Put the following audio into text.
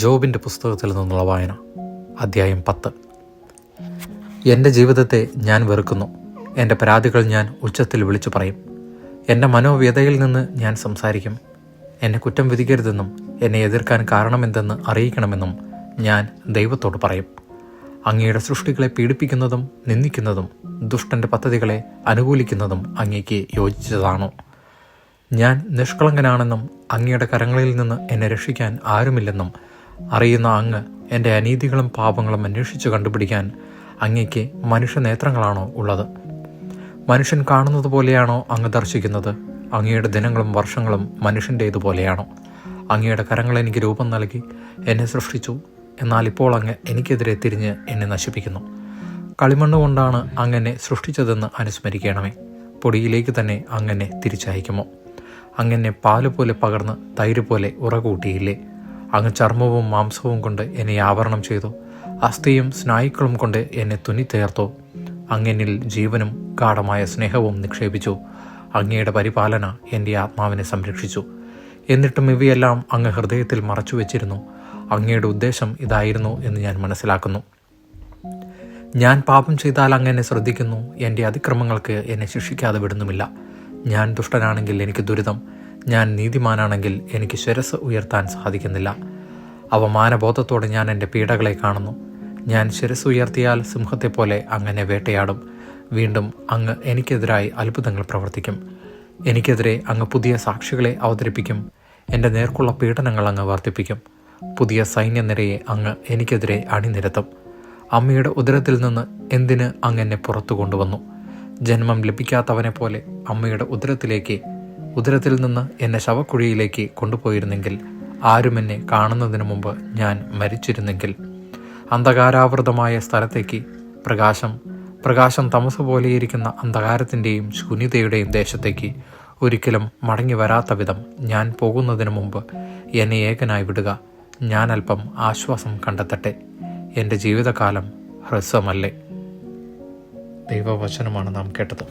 ജോബിന്റെ പുസ്തകത്തിൽ നിന്നുള്ള വായന അധ്യായം പത്ത്. എന്റെ ജീവിതത്തെ ഞാൻ വെറുക്കുന്നു. എന്റെ പരാതികൾ ഞാൻ ഉച്ചത്തിൽ വിളിച്ചു പറയും. എന്റെ മനോവ്യതയിൽ നിന്ന് ഞാൻ സംസാരിക്കും. എന്നെ കുറ്റം വിധിക്കരുതെന്നും എന്നെ എതിർക്കാൻ കാരണമെന്തെന്ന് അറിയിക്കണമെന്നും ഞാൻ ദൈവത്തോട് പറയും. അങ്ങയുടെ സൃഷ്ടികളെ പീഡിപ്പിക്കുന്നതും നിന്ദിക്കുന്നതും ദുഷ്ടന്റെ പദ്ധതികളെ അനുകൂലിക്കുന്നതും അങ്ങേക്ക് യോജിച്ചതാണോ? ഞാൻ നിഷ്കളങ്കനാണെന്നും അങ്ങയുടെ കരങ്ങളിൽ നിന്ന് എന്നെ രക്ഷിക്കാൻ ആരുമില്ലെന്നും അറിയുന്ന അങ്ങ് എന്റെ അനീതികളും പാപങ്ങളും അന്വേഷിച്ചു കണ്ടുപിടിക്കാൻ അങ്ങയ്ക്ക് മനുഷ്യനേത്രങ്ങളാണോ ഉള്ളത്? മനുഷ്യൻ കാണുന്നത് പോലെയാണോ അങ്ങ് ദർശിക്കുന്നത്? അങ്ങയുടെ ദിനങ്ങളും വർഷങ്ങളും മനുഷ്യന്റേതുപോലെയാണോ അങ്ങയുടെ കരങ്ങൾ എനിക്ക് രൂപം നൽകി എന്നെ സൃഷ്ടിച്ചു. എന്നാൽ ഇപ്പോൾ അങ്ങ് എനിക്കെതിരെ തിരിഞ്ഞ് എന്നെ നശിപ്പിക്കുന്നു. കളിമണ്ണ് കൊണ്ടാണ് അങ്ങനെ സൃഷ്ടിച്ചതെന്ന് അനുസ്മരിക്കണമേ. പൊടിയിലേക്ക് തന്നെ അങ്ങനെ തിരിച്ചയക്കുമോ? അങ്ങനെ പാൽ പോലെ പകർന്ന് തൈര് പോലെ ഉറകൂട്ടിയില്ലേ? അങ്ങ് ചർമ്മവും മാംസവും കൊണ്ട് എന്നെ ആവരണം ചെയ്തു. അസ്ഥിയും സ്നായുക്കളും കൊണ്ട് എന്നെ തുന്നി തീർത്തു. അങ്ങനിൽ ജീവനും ഗാഠമായ സ്നേഹവും നിക്ഷേപിച്ചു. അങ്ങയുടെ പരിപാലന എന്റെ ആത്മാവിനെ സംരക്ഷിച്ചു. എന്നിട്ടും ഇവയെല്ലാം അങ്ങ് ഹൃദയത്തിൽ മറച്ചു വെച്ചിരുന്നു. അങ്ങയുടെ ഉദ്ദേശം ഇതായിരുന്നു എന്ന് ഞാൻ മനസ്സിലാക്കുന്നു. ഞാൻ പാപം ചെയ്താൽ അങ്ങ് എന്നെ ശ്രദ്ധിക്കുന്നു. എന്റെ അതിക്രമങ്ങൾക്ക് എന്നെ ശിക്ഷിക്കാതെ വിടുന്നുമില്ല. ഞാൻ ദുഷ്ടനാണെങ്കിൽ എനിക്ക് ദുരിതം. ഞാൻ നീതിമാനാണെങ്കിൽ എനിക്ക് ശിരസ് ഉയർത്താൻ സാധിക്കുന്നില്ല. അവമാനബോധത്തോടെ ഞാൻ എന്റെ പീഡകളെ കാണുന്നു. ഞാൻ ശിരസ് ഉയർത്തിയാൽ സിംഹത്തെപ്പോലെ അങ്ങനെ വേട്ടയാടും. വീണ്ടും അങ്ങ് എനിക്കെതിരായി അത്ഭുതങ്ങൾ പ്രവർത്തിക്കും. എനിക്കെതിരെ അങ്ങ് പുതിയ സാക്ഷികളെ അവതരിപ്പിക്കും. എന്റെ നേർക്കുള്ള പീഡനങ്ങൾ അങ്ങ് വർദ്ധിപ്പിക്കും. പുതിയ സൈന്യനിരയെ അങ്ങ് എനിക്കെതിരെ അണിനിരത്തും. അമ്മയുടെ ഉദരത്തിൽ നിന്ന് എന്തിന് അങ്ങ് എന്നെ പുറത്തു കൊണ്ടുവന്നു? ജന്മം ലഭിക്കാത്തവനെ പോലെ അമ്മയുടെ ഉദരത്തിലേക്ക് ഉദരത്തിൽ നിന്ന് എന്നെ ശവക്കുഴിയിലേക്ക് കൊണ്ടുപോയിരുന്നെങ്കിൽ ആരും എന്നെ കാണുന്നതിന് മുമ്പ് ഞാൻ മരിച്ചിരുന്നെങ്കിൽ. അന്ധകാരാവൃതമായ സ്ഥലത്തേക്ക് പ്രകാശം പ്രകാശം തമസ് പോലെയിരിക്കുന്ന അന്ധകാരത്തിന്റെയും ശൂന്യതയുടെയും ദേശത്തേക്ക് ഒരിക്കലും മടങ്ങി വരാത്ത വിധം ഞാൻ പോകുന്നതിന് മുമ്പ് എന്നെ ഏകനായി വിടുക. ഞാൻ അല്പം ആശ്വാസം കണ്ടെത്തട്ടെ. എന്റെ ജീവിതകാലം ഹ്രസ്വമല്ലേ? ദൈവവചനമാണ് നാം കേട്ടത്.